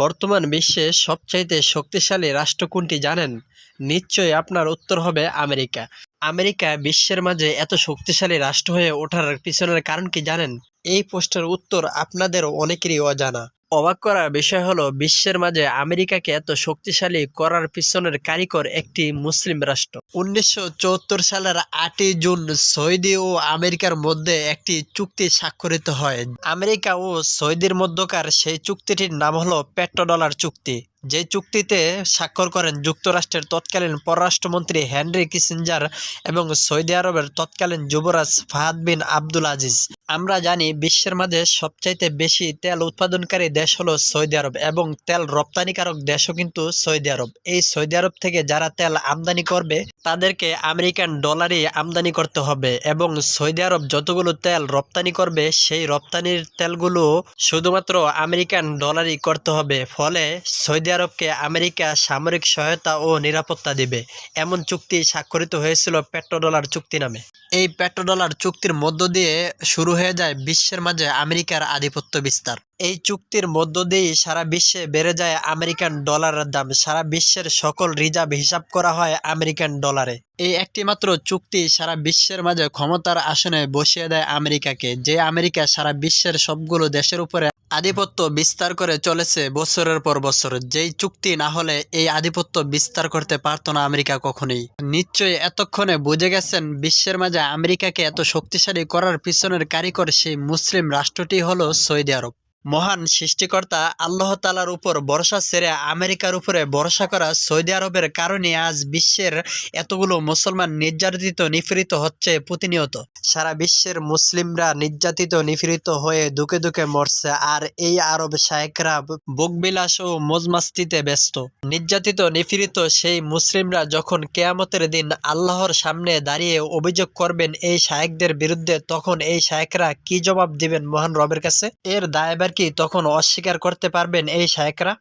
বর্তমান বিশ্বে সবচাইতে শক্তিশালী রাষ্ট্র কোনটি জানেন? নিশ্চয়ই আপনার উত্তর হবে আমেরিকা। আমেরিকা বিশ্বের মাঝে এত শক্তিশালী রাষ্ট্র হয়ে ওঠার পিছনের কারণ কি জানেন? এই প্রশ্নের উত্তর আপনাদের অনেকেরই অজানা। অবাক করার বিষয় হলো, বিশ্বের মাঝে আমেরিকাকে এত শক্তিশালী করার পিছনের কারিকর একটি মুসলিম রাষ্ট্র। উনিশশো চুয়াত্তর সালের আটই জুন সৌদি ও আমেরিকার মধ্যে একটি চুক্তি স্বাক্ষরিত হয়। আমেরিকা ও সৌদির মধ্যকার সেই চুক্তিটির নাম হলো পেট্রোডলার চুক্তি। যে চুক্তিতে স্বাক্ষর করেন যুক্তরাষ্ট্রের তৎকালীন পররাষ্ট্রমন্ত্রী হেনরি কিসিঞ্জার এবং সৌদি আরবের তৎকালীন যুবরাজ ফাহাদ বিন আব্দুল আজিজ। আমরা জানি বিশ্বের মাঝে সবচাইতে বেশি তেল উৎপাদনকারী দেশ হলো সৌদি আরব এবং তেল রপ্তানিকারক দেশও কিন্তু সৌদি আরব। এই সৌদি আরব থেকে যারা তেল আমদানি করবে তাদেরকে আমেরিকান ডলারই আমদানি করতে হবে এবং সৌদি আরব যতগুলো তেল রপ্তানি করবে, সেই রপ্তানির তেলগুলো শুধুমাত্র আমেরিকান ডলারই করতে হবে। ফলে সৌদি আরবকে আমেরিকা সামরিক সহায়তা ও নিরাপত্তা দিবে, এমন চুক্তি স্বাক্ষরিত হয়েছিল পেট্রোডলার চুক্তি নামে। এই পেট্রোডলার চুক্তির মধ্য দিয়ে শুরু হয়ে যায় বিশ্বের মাঝে আমেরিকার আধিপত্য বিস্তার। এই চুক্তির মধ্য দিয়েই সারা বিশ্বে বেড়ে যায় আমেরিকান ডলারের দাম। সারা বিশ্বের সকল রিজার্ভ হিসাব করা হয় আমেরিকান ডলারে। এই একটিমাত্র চুক্তি সারা বিশ্বের মাঝে ক্ষমতার আসনে বসিয়ে দেয় আমেরিকাকে, যে আমেরিকা সারা বিশ্বের সবগুলো দেশের উপরে আধিপত্য বিস্তার করে চলেছে বছরের পর বছর। যেই চুক্তি না হলে এই আধিপত্য বিস্তার করতে পারতো না আমেরিকা কখনোই। নিশ্চয়ই এতক্ষণে বুঝে গেছেন বিশ্বের মাঝে আমেরিকাকে এত শক্তিশালী করার পিছনের কারিগর সেই মুসলিম রাষ্ট্রটি হলো সৌদি আরব। মহান সৃষ্টিকর্তা আল্লাহ তালার উপর ভরসা ছেড়ে আমেরিকার উপরে ভরসা করা সৌদি আরবের কারণে আজ বিশ্বের এতগুলো মুসলমান নির্যাতিত নিপীড়িত হচ্ছে প্রতিনিয়ত। সারা বিশ্বের মুসলিমরা নির্যাতিত, নিপীড়িত হয়ে দুকে দুকে মরছে আর এই আরব শায়েকরা বকবিলাস ও মজমাস্তিতে ব্যস্ত। নির্যাতিত, নিপীড়িত সেই মুসলিমরা যখন কেয়ামতের দিন আল্লাহর সামনে দাঁড়িয়ে অভিযোগ করবেন এই শায়েকদের বিরুদ্ধে, তখন এই শায়েকরা কি জবাব দিবেন মহান রবের কাছে? এর দায়বার কি তখন অস্বীকার করতে পারবেন এই শায়েকরা?